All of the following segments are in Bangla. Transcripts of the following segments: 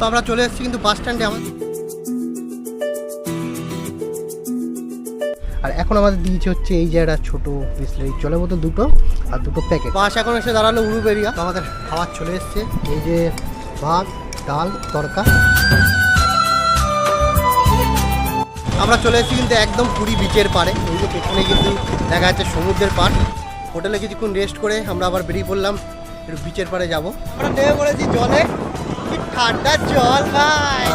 তো আমরা চলে এসেছি কিন্তু বাস স্ট্যান্ডে আমার আর এখন আমাদের দিয়েছে হচ্ছে এই যে একটা ছোট বিসলারি। চলে বোতল দুটো আর দুটো প্যাকেট বাস এখন এসে দাঁড়াল উরুবেরিয়া তো আমাদের খাবার চলে এসছে। এই যে ভাত ডাল তরকা। আমরা চলে এসেছি কিন্তু একদম পুরী বিচের পাড়ে। এই যে পেছনে কিন্তু দেখা যাচ্ছে সমুদ্রের পাড়। হোটেলে কিছুক্ষণ রেস্ট করে আমরা আবার বেরিয়ে পড়লাম। একটু বিচের পাড়ে যাব। আমরা নেমে পড়েছি জলে। কি ঠান্ডা জল ভাই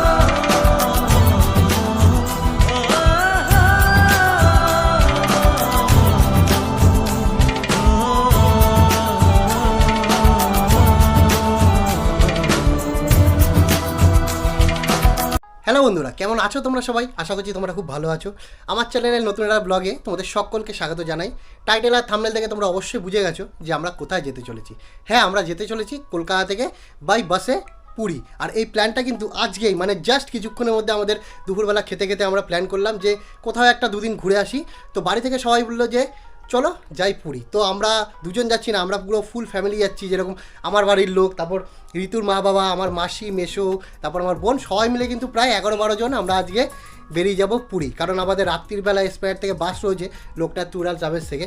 হ্যালো বন্ধুরা, কেমন আছো তোমরা সবাই? আশা করছি তোমরা খুব ভালো আছো। আমার চ্যানেলের নতুন একটা ব্লগে তোমাদের সকলকে স্বাগত জানাই। টাইটেল আর থামনেল থেকে তোমরা অবশ্যই বুঝে গেছো যে আমরা কোথায় যেতে চলেছি। হ্যাঁ আমরা যেতে চলেছি কলকাতা থেকে বাই বাসে পুরী। আর এই প্ল্যানটা কিন্তু আজকেই মানে জাস্ট কিছুক্ষণের মধ্যে আমাদের দুপুরবেলা খেতে খেতে আমরা প্ল্যান করলাম যে কোথাও একটা দুদিন ঘুরে আসি। তো বাড়ি থেকে সবাই বলল যে, চলো যাই পুরী। তো আমরা দুজন যাচ্ছি না, আমরা পুরো ফুল ফ্যামিলি যাচ্ছি, যেরকম আমার বাড়ির লোক, তারপর ঋতুর মা বাবা আমার মাসি মেশো তারপর আমার বোন, সবাই মিলে কিন্তু প্রায় এগারো বারো জন আমরা আজকে বেরিয়ে যাব পুরী। কারণ আমাদের রাত্রির বেলা এসপায়ার থেকে বাস রয়েছে, লোকটা ট্যুরাল ট্রাভেলস থেকে।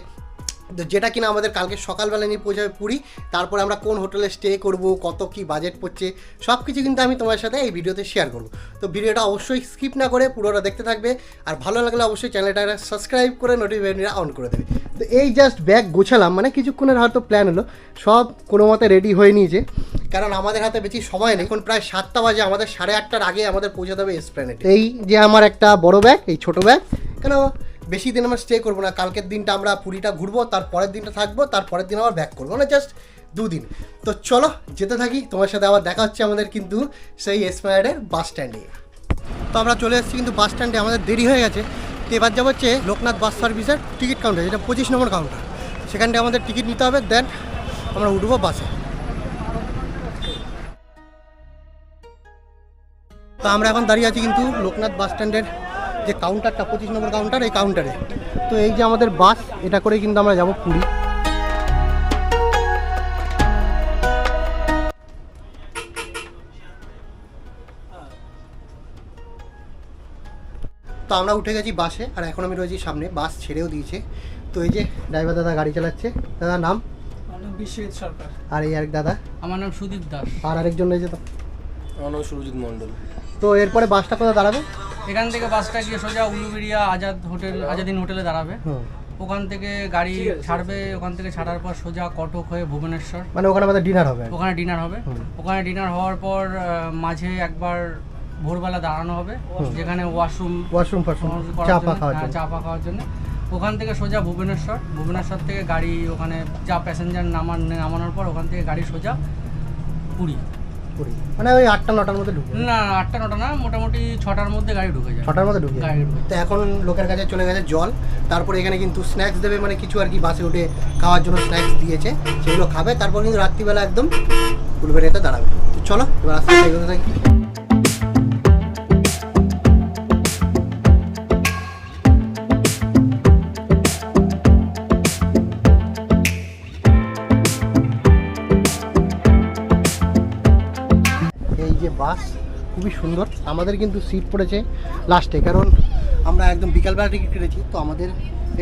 যেটা কিনা আমাদের কালকে সকালবেলা নিয়ে পৌঁছাবে পুরী, তারপরে আমরা কোন হোটেলে স্টে করব, কত কি বাজেট পড়ছে সব কিছু কিন্তু আমি তোমার সাথে এই ভিডিওতে শেয়ার করব। তো ভিডিওটা অবশ্যই স্কিপ না করে পুরোটা দেখতে থাকবে, আর ভালো লাগলে অবশ্যই চ্যানেলটা সাবস্ক্রাইব করে নোটিফিকেশনটা অন করে দেবে। তো এই জাস্ট ব্যাগ গোছালাম মানে কিছুক্ষণের হয়তো প্ল্যান হলো, সব কোনো মতে রেডি হয়ে নিয়েছে, কারণ আমাদের হাতে বেশি সময় নেই, এখন প্রায় সাতটা বাজে, আমাদের সাড়ে আটটার আগে আমাদের পৌঁছাতে হবে এসপ্ল্যানেট এই যে আমার একটা বড় ব্যাগ এই ছোট ব্যাগ কেন বেশি দিন আমরা স্টে করব না। কালকের দিনটা আমরা পুরীটা ঘুরবো, তার পরের দিনটা থাকব, তার পরের দিন আবার ব্যাক করব। মানে জাস্ট দুদিন। তো চলো, যেতে থাকি। তোমার সাথে আবার দেখা হচ্ছে আমাদের কিন্তু সেই এসপ্ল্যানেডের বাস স্ট্যান্ডে তো আমরা চলে এসেছি কিন্তু বাস স্ট্যান্ডে আমাদের দেরি হয়ে গেছে। তো এবার যাব হচ্ছে লোকনাথ বাস সার্ভিসের টিকিট কাউন্টার যেটা পঁচিশ নম্বর কাউন্টার সেখানটায় আমাদের টিকিট নিতে হবে দেন আমরা উঠবো বাসে তো আমরা এখন দাঁড়িয়ে আছি কিন্তু লোকনাথ বাস স্ট্যান্ডের যে কাউন্টারটা পঁচিশ নম্বর কাউন্টার এই কাউন্টারে তো এই যে আমাদের বাস এটা করে কিন্তু আমরা যাব পুরী। তো আমরা উঠে গেছি বাসে আর এখন আমি রয়েছি সামনে। বাস ছেড়েও দিয়েছে। তো এই যে ড্রাইভার দাদা গাড়ি চালাচ্ছে। দাদা নাম? আমার বিশ্বজিৎ সরকার। আর এই আরেক দাদা? আমার নাম সুদীপ দাস। আর আরেকজন রয়েছে তো? আমার নাম সুরজিৎ মণ্ডল। তো এরপরে বাসটা কোথায় দাঁড়াবে? এখান থেকে বাসটা গিয়ে সোজা উলুবেড়িয়া আজাদ হোটেল আজাদিন হোটেলে দাঁড়াবে। ওখান থেকে গাড়ি ছাড়বে ওখান থেকে ছাড়ার পর সোজা কটক হয়ে ভুবনেশ্বর। মানে ওখানে আমাদের ডিনার হবে। ওখানে ডিনার হবে। ওখানে ডিনার হওয়ার পর মাঝে একবার ভোরবেলা দাঁড়ানো হবে যেখানে ওয়াশরুম ওয়াশরুম ফাশরুম চা পা খাওয়ার জন্য। চা পা খাওয়ার জন্য। ওখান থেকে সোজা ভুবনেশ্বর। ভুবনেশ্বর থেকে গাড়ি ওখানে যা প্যাসেঞ্জার নামান নামানোর পর ওখান থেকে গাড়ি সোজা পুরী। পুরী মানে ওই আটটা নটার মধ্যে ঢুকে না আটটা নটা না মোটামুটি ছটার মধ্যে গাড়ি ঢুকে যায়। ছটার মধ্যে ঢুকে গাড়ি তো এখন লোকের কাছে চলে গেছে জল। তারপরে এখানে কিন্তু স্ন্যাক্স দেবে মানে কিছু আর কি বাসে উঠে খাওয়ার জন্য স্ন্যাক্স দিয়েছে। সেগুলো খাবে। তারপর কিন্তু রাত্রিবেলা একদম ফুলবেড়িয়াতে দাঁড়াবে। তো চলো এবার আস্তে থাকি। খুবই সুন্দর। আমাদের কিন্তু সিট পড়েছে লাস্টে কারণ আমরা একদম বিকালবেলা টিকিট কেটেছি তো আমাদের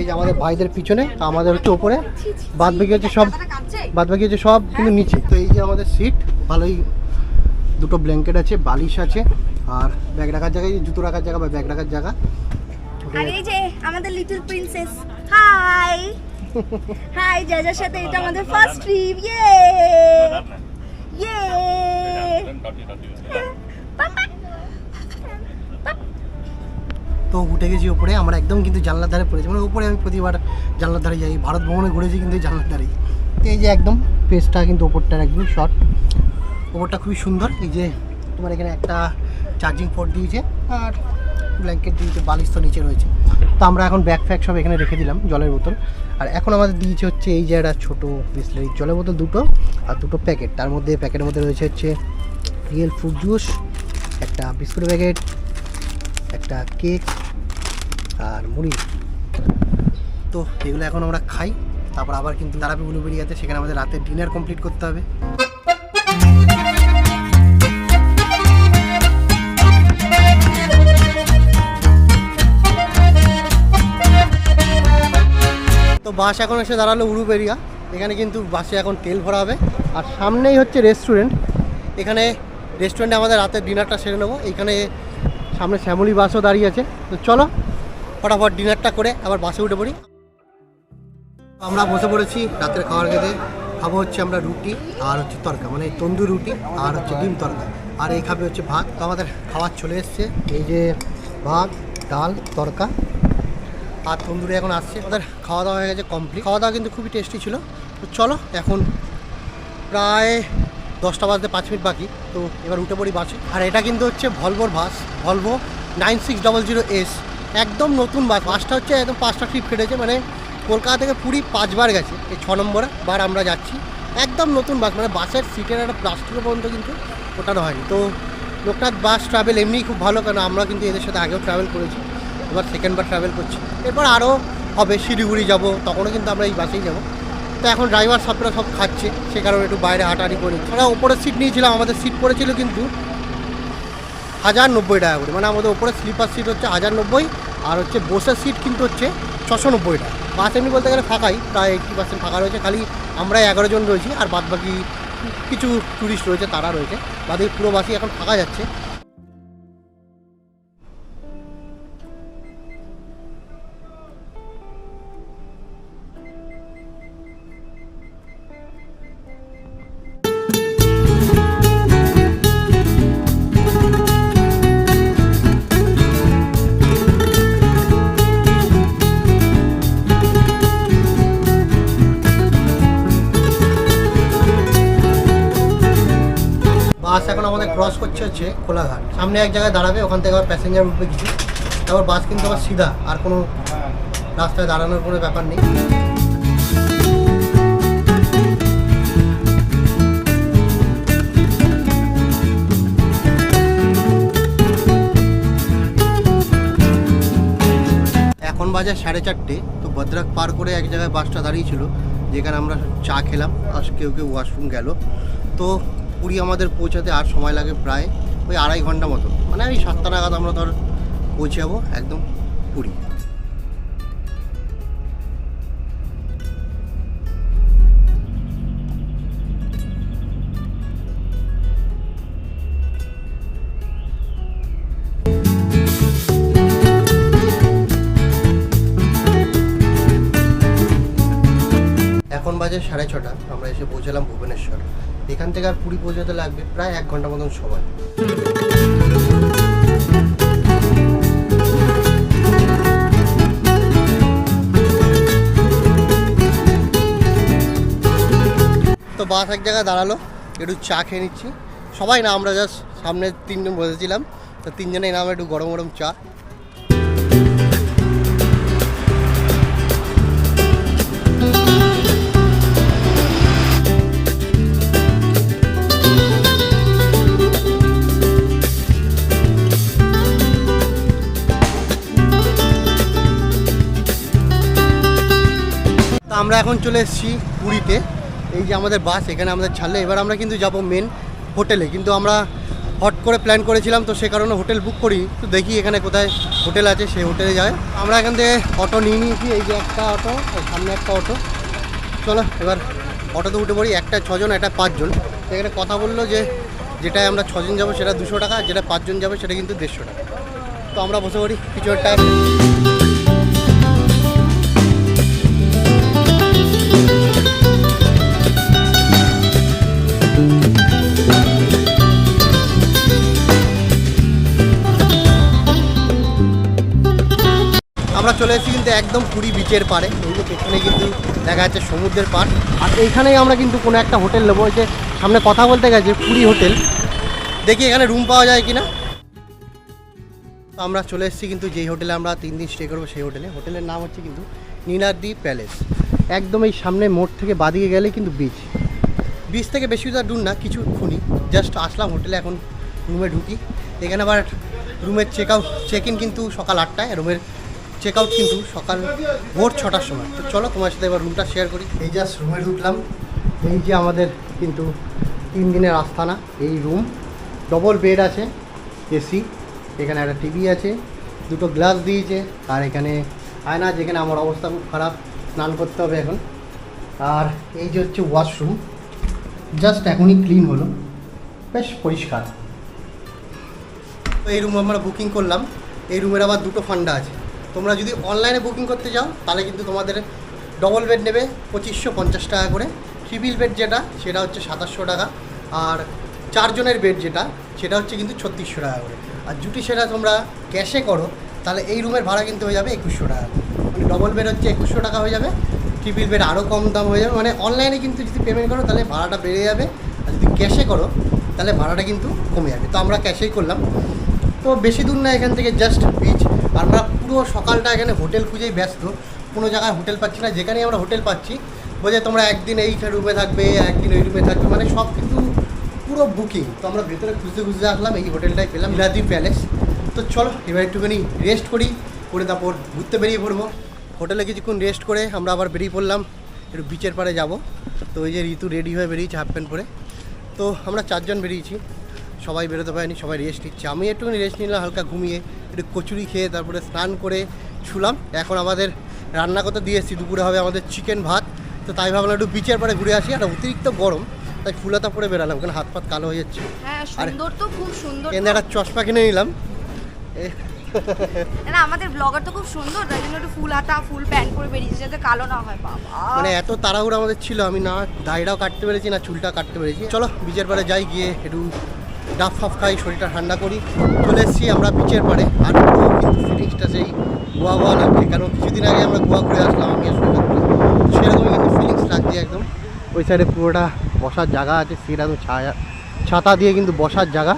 এই যে আমাদের ভাইদের পিছনে তো আমাদের হচ্ছে ওপরে। বাদ বাকি হচ্ছে সব বাদ বাকি হচ্ছে সব কিন্তু নিচে। তো এই যে আমাদের সিট ভালোই দুটো ব্ল্যাঙ্কেট আছে বালিশ আছে আর ব্যাগ রাখার জায়গায় জুতো রাখার জায়গা বা ব্যাগ রাখার জায়গা। আর এই যে আমাদের লিটল প্রিন্সেস হাই হাই জাজার সাথে এটা আমাদের ফার্স্ট ট্রিপ ইয়ে ইয়ে তো উঠে গেছি ওপরে, আমরা একদম কিন্তু জানলার ধারে পড়েছি। মানে উপরে আমি প্রতিবার জানলার ধারে যাই, ভারত ভ্রমণে ঘুরেছি কিন্তু জানলার ধারেই। তো এই যে একদম পেজটা কিন্তু ওপরটার একদম শর্ট ওপরটা খুবই সুন্দর, এই যে তোমার এখানে একটা চার্জিং পোর্ট দিয়েছে, আর ব্ল্যাঙ্কেট দিয়েছে, বালিশ তো নিচে রয়েছে। তো আমরা এখন ব্যাগ ফ্যাগ সব এখানে রেখে দিলাম জলের বোতল। আর এখন আমাদের দিয়েছে হচ্ছে এই যে একটা ছোটো বিসলারি, জলের বোতল দুটো আর দুটো প্যাকেট তার মধ্যে প্যাকেটের মধ্যে রয়েছে হচ্ছে রিয়েল ফ্রুট জুস একটা বিস্কুট প্যাকেট একটা কেক আর মুড়ি। তো এগুলো এখন আমরা খাই। তারপর আবার কিন্তু তারাপি উলুবেড়িয়াতে সেখানে আমাদের রাতের ডিনার কমপ্লিট করতে হবে। তো বাস এখন এসে দাঁড়াল উরুবেরিয়া এখানে কিন্তু বাসে এখন তেল ভরা হবে। আর সামনেই হচ্ছে রেস্টুরেন্ট এখানে রেস্টুরেন্টে আমাদের রাতের ডিনারটা সেরে নেব। এখানে সামনে শ্যামলি বাসও দাঁড়িয়ে আছে। তো চলো ফটাফট ডিনারটা করে আবার বাসে উঠে পড়ি। আমরা বসে পড়েছি রাতের খাবার খেতে। খাব হচ্ছে আমরা রুটি আর হচ্ছে তরকা মানে তন্দুর রুটি আর হচ্ছে ডিম তরকা। আর এই খাবে হচ্ছে ভাত। তো আমাদের খাবার চলে এসছে। এই যে ভাত, ডাল, তরকা আর তন্দুরি এখন আসছে। আমাদের খাওয়া দাওয়া হয়ে গেছে কমপ্লিট খাওয়া দাওয়া কিন্তু খুবই টেস্টি ছিল। তো চলো এখন প্রায় দশটা বাজতে পাঁচ মিনিট বাকি। তো এবার উঠে পড়ি বাসে। আর এটা কিন্তু হচ্ছে ভলভোর bus. Volvo nine six double zero S একদম নতুন বাস বাসটা হচ্ছে একদম পাঁচটা ট্রিপ কেটেছে মানে কলকাতা থেকে পুরী পাঁচবার গেছে, এই ছ নম্বর বার আমরা যাচ্ছি। একদম নতুন বাস মানে বাসের সিটের একটা প্লাস্টিকের পর্যন্ত কিন্তু ওঠানো হয়নি। তো লোকনাথ বাস ট্রাভেল এমনিই খুব ভালো, কারণ আমরা কিন্তু এদের সাথে আগেও ট্রাভেল করেছি, এবার সেকেন্ডবার ট্রাভেল করছি। এরপর আরও হবে, শিলিগুড়ি যাব, তখনও কিন্তু আমরা এই বাসেই যাব। তো এখন ড্রাইভার সবটা সব খাচ্ছে, সে কারণে একটু বাইরে হাঁটাহাঁটি করি আমরা ওপরের সিট নিয়েছিলাম, আমাদের সিট পড়েছিল কিন্তু হাজার নব্বই টাকা করে। মানে আমাদের ওপরে স্লিপার সিট হচ্ছে হাজার নব্বই, আর হচ্ছে বসের সিট কিন্তু হচ্ছে ছশো নব্বই টাকা। বাস এমনি বলতে গেলে ফাঁকাই, প্রায় এইটটি পার্সেন্ট ফাঁকা রয়েছে, খালি আমরা এগারো জন রয়েছি, আর বাদ বাকি কিছু ট্যুরিস্ট রয়েছে, তারা রয়েছে। বাদে পুরো বাসই এখন ফাঁকা যাচ্ছে। ক্রস করছে হচ্ছে কোলাঘাট। সামনে এক জায়গায় দাঁড়াবে, ওখান থেকে আবার প্যাসেঞ্জার উঠবে কিছু। তারপর বাস কিন্তু আবার সিধা, আর কোনো রাস্তায় দাঁড়ানোর কোনো ব্যাপার নেই। এখন বাজে সাড়ে চারটে, তো ভদ্রাক পার করে এক জায়গায় বাসটা দাঁড়িয়েছিল যেখানে আমরা চা খেলাম, আর কেউ কেউ ওয়াশরুম গেল। তো পুরী আমাদের পৌঁছাতে আর সময় লাগে প্রায় ওই আড়াই ঘণ্টা মতো। মানে ওই সাতটা নাগাদ আমরা ধর পৌঁছে যাব একদম পুরী। এখন বাজে সাড়ে ছটা, আমরা এসে পৌঁছালাম ভুবনেশ্বর। এখান থেকে আর পুরী পৌঁছাতে লাগবে প্রায় এক ঘণ্টা মতন সময়। তো বাস এক জায়গায় দাঁড়াল, একটু চা খেয়ে নিচ্ছি। সবাই না, আমরা জাস্ট সামনে তিনজন বসেছিলাম। তো তিনজনেই নামে একটু গরম গরম চা আমরা এখন চলে এসেছি পুরীতে। এই যে আমাদের বাস, এখানে আমাদের ছাড়লে। এবার আমরা কিন্তু যাব মেন হোটেলে কিন্তু আমরা হট করে প্ল্যান করেছিলাম, তো সে কারণে হোটেল বুক করি। তো দেখি এখানে কোথায় হোটেল আছে সেই হোটেলে যায়। আমরা এখান থেকে অটো নিয়ে নিয়েছি। এই যে একটা অটো সামনে একটা অটো চলো, এবার অটোতে উঠে পড়ি। একটা ছজন, একটা পাঁচজন। এখানে কথা বলল যে, যেটায় আমরা ছজন যাব সেটা দুশো টাকা, যেটা পাঁচজন যাবে সেটা কিন্তু দেড়শো টাকা। তো আমরা বসে পড়ি, কিছু একটা। আমরা চলে এসেছি কিন্তু একদম পুরী বিচের পাড়ে। পেছনে কিন্তু দেখা যাচ্ছে সমুদ্রের পাড়। আর এইখানেই আমরা কিন্তু কোনো একটা হোটেল নেব। ওই যে সামনে কথা বলতে গেছে, পুরী হোটেল। দেখি এখানে রুম পাওয়া যায় কিনা। তো আমরা চলে এসেছি কিন্তু যেই হোটেলে আমরা তিন দিন স্টে করব সেই হোটেলে। হোটেলের নাম হচ্ছে কিন্তু নীলাদ্রি প্যালেস একদম এই সামনে মোড় থেকে বাদিকে গেলে কিন্তু বিচ বিচ থেকে বেশি তো দূর না কিছু খুনি জাস্ট আসলাম হোটেলে, এখন রুমে ঢুকি। এখানে আবার রুমের চেক আউট চেক ইন কিন্তু সকাল আটটায়। রুমের চেক আউট কিন্তু সকাল ভোর ছটার সময়। তো চলো তোমার সাথে এবার রুমটা শেয়ার করি। এই জাস্ট রুমে ঢুকলাম এই যে আমাদের কিন্তু তিন দিনের আস্থানা এই রুম ডবল বেড আছে এসি এখানে একটা টিভি আছে দুটো গ্লাস দিয়েছে আর এখানে আয়না যেখানে আমার অবস্থা খুব খারাপ স্নান করতে হবে এখন। আর এই যে হচ্ছে ওয়াশরুম জাস্ট এখনই ক্লিন হলো বেশ পরিষ্কার। তো এই রুম আমরা বুকিং করলাম এই রুমের আবার দুটো ফান্ডা আছে। তোমরা যদি অনলাইনে বুকিং করতে চাও তাহলে কিন্তু তোমাদের ডবল বেড নেবে পঁচিশশো পঞ্চাশ টাকা করে। ট্রিপল বেড যেটা, সেটা হচ্ছে সাতাশশো টাকা। আর চারজনের বেড যেটা, সেটা হচ্ছে কিন্তু ছত্রিশশো টাকা করে। আর জুটি সেটা তোমরা ক্যাশে করো, তাহলে এই রুমের ভাড়া কিন্তু হয়ে যাবে একুশশো টাকা মানে ডবল বেড হচ্ছে একুশশো টাকা হয়ে যাবে। ট্রিপল বেড আরও কম দাম হয়ে যাবে। মানে অনলাইনে কিন্তু যদি পেমেন্ট করো, তাহলে ভাড়াটা বেড়ে যাবে। আর যদি ক্যাশে করো, তাহলে ভাড়াটা কিন্তু কমে যাবে। তো আমরা ক্যাশেই করলাম। তো বেশি দূর না, এখান থেকে জাস্ট বিচ আমরা পুরো সকালটা এখানে হোটেল খুঁজেই ব্যস্ত, কোনো জায়গায় হোটেল পাচ্ছি না, যেখানেই আমরা হোটেল পাচ্ছি বোঝে তোমরা একদিন এই রুমে থাকবে, একদিন ওই রুমে থাকবে মানে সব কিন্তু পুরো বুকিং। তো আমরা ভেতরে খুঁজতে খুঁজতে আসলাম, এই হোটেলটাই পেলাম ইলাদি প্যালেস। তো চলো, এবার একটুখানি রেস্ট করি, করে তারপর ঘুরতে বেরিয়ে পড়ব। হোটেলে কিছুক্ষণ রেস্ট করে আমরা আবার বেরিয়ে পড়লাম, একটু বিচের পাড়ে যাব। তো ওই যে ঋতু রেডি হয়ে বেরিয়েছে হাফ প্যান্ট পরে। তো আমরা চারজন বেরিয়েছি। সবাই বেরোতে পারেনি সবাই রেস্ট নিচ্ছে। আমি একটুখানি রেস্ট নিলাম হালকা ঘুমিয়ে একটু কচুরি খেয়ে তারপরে স্নান করে শুলাম। এখন আমাদের রান্না করতে দিয়ে এসেছি দুপুরে হবে আমাদের চিকেন ভাত। তো তাই ভাবলাম একটু বিচের পাড়ে ঘুরে আসি আর অতিরিক্ত গরম তাই ফুলাতা পরে বেরালাম কারণ হাত পাত কালো হয়ে যাচ্ছে। হ্যাঁ আরে- তো খুব সুন্দর এখানে একটা চশমা কিনে নিলাম। না আমাদের ব্লগার তো খুব সুন্দর তাই জন্য একটু ফুল হাতা ফুল প্যান্ট পরে বেরিয়েছে যাতে কালো না হয় বাবা। মানে এত তাড়াহুড়ো আমাদের ছিল আমি না দাড়িটাও কাটতে পেরেছি না চুলটা কাটতে পেরেছি। চলো বিচের পাড়ে যাই গিয়ে একটু ডাব ফাফ খাই শরীরটা ঠান্ডা করি। চলে এসেছি আমরা বিচের পাড়ে। আর পুরো কিন্তু ফিলিংসটা সেই গোয়া গোয়া লাগছে। কারণ কিছুদিন আগে আমরা গোয়া ঘুরে আসলাম আমি আসলে সেরকমই কিন্তু ফিলিংস লাগছে একদম। ওই সাইডে পুরোটা বসার জায়গা আছে সেরকম ছায়া ছাতা দিয়ে কিন্তু বসার জায়গা।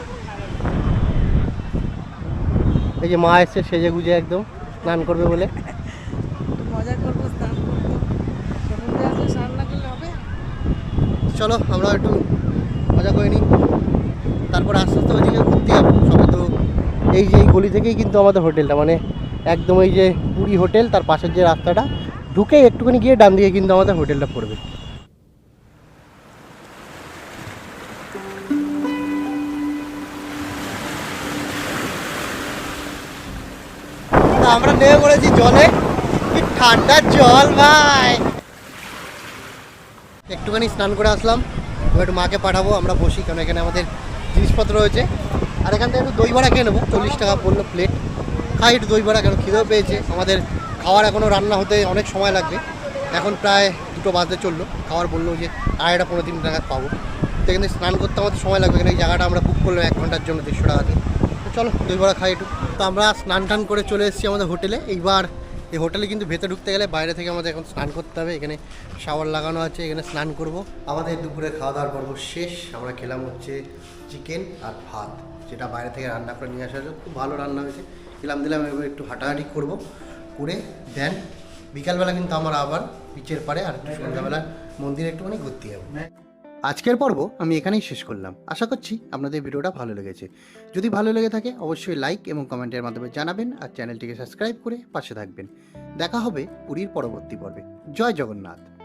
এই যে মা এসছে সেজে গুজে একদম স্নান করবে বলে। মজা করব স্নান চলো আমরা একটু মজা করে নিই। তারপর আস্তে আস্তে ওইদিকে ঘুরতে যাব সবে তো এই যে এই গলি থেকেই কিন্তু আমাদের হোটেলটা মানে একদম এই যে পুরী হোটেল, তার পাশের যে রাস্তাটা ঢুকে একটুখানি গিয়ে ডান দিকে কিন্তু আমাদের হোটেলটা পড়বে। আমরা নেমে পড়েছি জলে। কি ঠান্ডা জল ভাই! একটুখানি স্নান করে আসলাম। এবার মাকে পাঠাবো, আমরা বসি কারণ এখানে আমাদের জিনিসপত্র রয়েছে। আর এখান থেকে একটু দই বড়া খেয়ে নেব, চল্লিশ টাকা পড়ল প্লেট খাই একটু দই বড়া কেন? খিদেও পেয়েছে। আমাদের খাওয়ার এখনও রান্না হতে অনেক সময় লাগবে। এখন প্রায় দুটো বাজতে চলল। খাওয়ার বলল যে, আড়াইটা পনেরো তিন টাকা পাবো। তো এখানে স্নান করতে আমাদের সময় লাগবে। এখানে এই জায়গাটা আমরা বুক করলাম এক ঘণ্টার জন্য, দেড়শো টাকা দিয়ে। চলো, দই বড়া খাই একটু। তো আমরা স্নান টান করে চলে এসেছি আমাদের হোটেলে। এইবার এই হোটেলে কিন্তু ভেতরে ঢুকতে গেলে বাইরে থেকে আমাদের এখন স্নান করতে হবে। এখানে শাওয়ার লাগানো আছে, এখানে স্নান করব। আমাদের দুপুরে খাওয়া দাওয়ার পর্ব শেষ। আমরা খেলাম হচ্ছে চিকেন আর ভাত, যেটা বাইরে থেকে রান্না করে নিয়ে আসা হয়েছে খুব ভালো রান্না হয়েছে। খেলাম, দিলাম, এবার একটু হাঁটাহাঁটি করব, করে দেন বিকালবেলা কিন্তু আমার আবার বিচের পারে আর একটু সন্ধ্যাবেলা মন্দিরে একটুখানি ঘুরতে যাব। আজকের পর্ব আমি এখানেই শেষ করলাম। আশা করছি আপনাদের ভিডিওটা ভালো লেগেছে। যদি ভালো লেগে থাকে, অবশ্যই লাইক এবং কমেন্টের মাধ্যমে জানাবেন আর চ্যানেলটিকে সাবস্ক্রাইব করে পাশে থাকবেন। দেখা হবে পুরীর পরবর্তী পর্বে। জয় জগন্নাথ।